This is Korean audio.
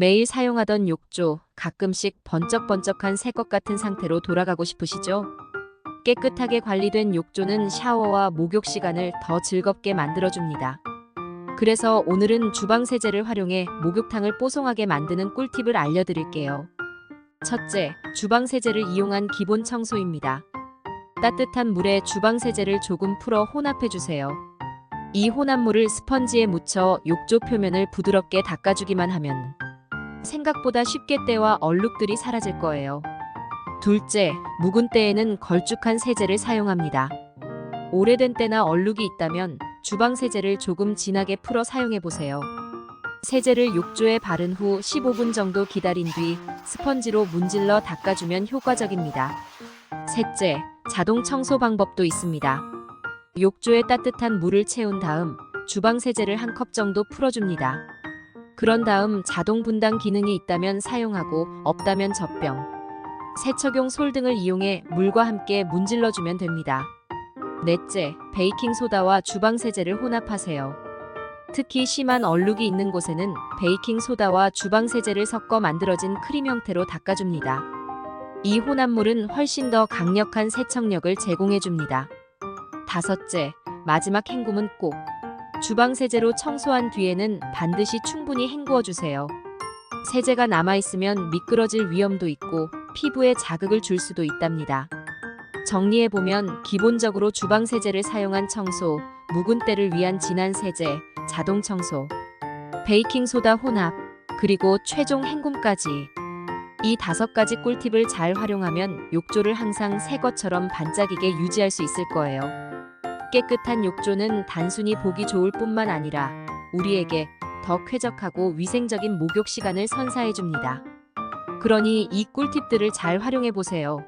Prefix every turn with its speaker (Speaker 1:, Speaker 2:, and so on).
Speaker 1: 매일 사용하던 욕조, 가끔씩 번쩍번쩍한 새것 같은 상태로 돌아가고 싶으시죠? 깨끗하게 관리된 욕조는 샤워와 목욕 시간을 더 즐겁게 만들어줍니다. 그래서 오늘은 주방 세제를 활용해 목욕탕을 뽀송하게 만드는 꿀팁을 알려드릴게요. 첫째, 주방 세제를 이용한 기본 청소입니다. 따뜻한 물에 주방 세제를 조금 풀어 혼합해 주세요. 이 혼합물을 스펀지에 묻혀 욕조 표면을 부드럽게 닦아주기만 하면 생각보다 쉽게 때와 얼룩들이 사라질 거예요. 둘째, 묵은 때에는 걸쭉한 세제를 사용합니다. 오래된 때나 얼룩이 있다면 주방 세제를 조금 진하게 풀어 사용해 보세요. 세제를 욕조에 바른 후 15분 정도 기다린 뒤 스펀지로 문질러 닦아주면 효과적입니다. 셋째, 자동 청소 방법도 있습니다. 욕조에 따뜻한 물을 채운 다음 주방 세제를 한 컵 정도 풀어줍니다. 그런 다음 자동 분당 기능이 있다면 사용하고 없다면 젖병, 세척용 솔 등을 이용해 물과 함께 문질러주면 됩니다. 넷째, 베이킹 소다와 주방 세제를 혼합하세요. 특히 심한 얼룩이 있는 곳에는 베이킹 소다와 주방 세제를 섞어 만들어진 크림 형태로 닦아줍니다. 이 혼합물은 훨씬 더 강력한 세척력을 제공해줍니다. 다섯째, 마지막 헹굼은 꼭 주방 세제로 청소한 뒤에는 반드시 충분히 헹구어 주세요. 세제가 남아있으면 미끄러질 위험도 있고 피부에 자극을 줄 수도 있답니다. 정리해보면 기본적으로 주방 세제를 사용한 청소, 묵은 때를 위한 진한 세제, 자동 청소, 베이킹 소다 혼합, 그리고 최종 헹굼까지 이 다섯 가지 꿀팁을 잘 활용하면 욕조를 항상 새 것처럼 반짝이게 유지할 수 있을 거예요. 깨끗한 욕조는 단순히 보기 좋을 뿐만 아니라 우리에게 더 쾌적하고 위생적인 목욕 시간을 선사해 줍니다. 그러니 이 꿀팁들을 잘 활용해 보세요.